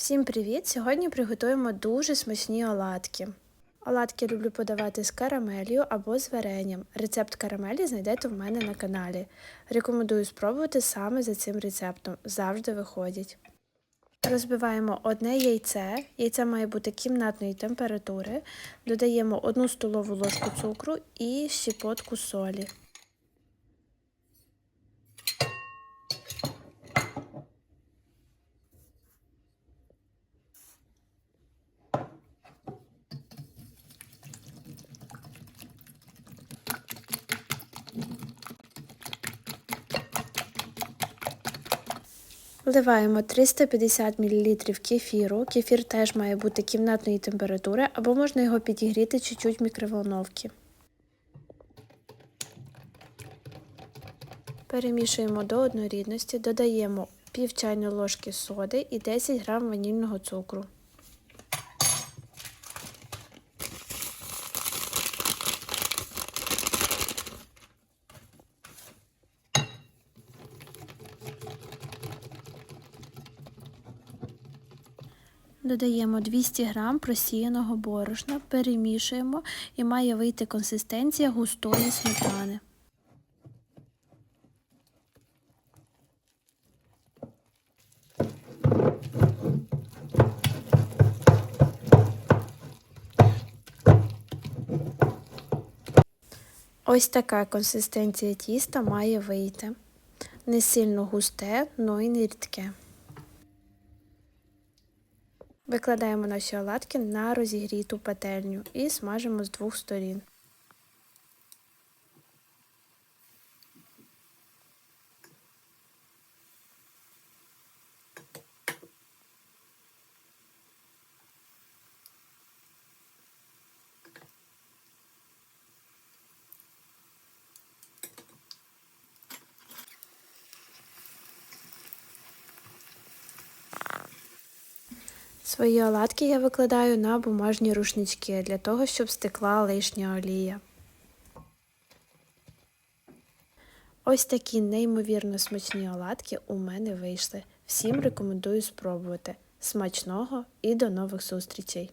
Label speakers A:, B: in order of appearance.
A: Всім привіт! Сьогодні приготуємо дуже смачні оладки. Оладки люблю подавати з карамелью або з варенням. Рецепт карамелі знайдете в мене на каналі. Рекомендую спробувати саме за цим рецептом. Завжди виходять. Розбиваємо одне яйце. Яйце має бути кімнатної температури. Додаємо 1 столову ложку цукру і щепотку солі. Вливаємо 350 мл кефіру. Кефір теж має бути кімнатної температури, або можна його підігріти чуть-чуть в мікроволновці. Перемішуємо до однорідності, додаємо пів чайної ложки соди і 10 г ванільного цукру. Додаємо 200 г просіяного борошна, перемішуємо і має вийти консистенція густої сметани. Ось така консистенція тіста має вийти. Не сильно густе, но й не рідке. Викладаємо наші оладки на розігріту пательню і смажимо з двох сторін. Свої оладки я викладаю на бумажні рушнички для того, щоб стекла лишня олія. Ось такі неймовірно смачні оладки у мене вийшли. Всім рекомендую спробувати. Смачного і до нових зустрічей!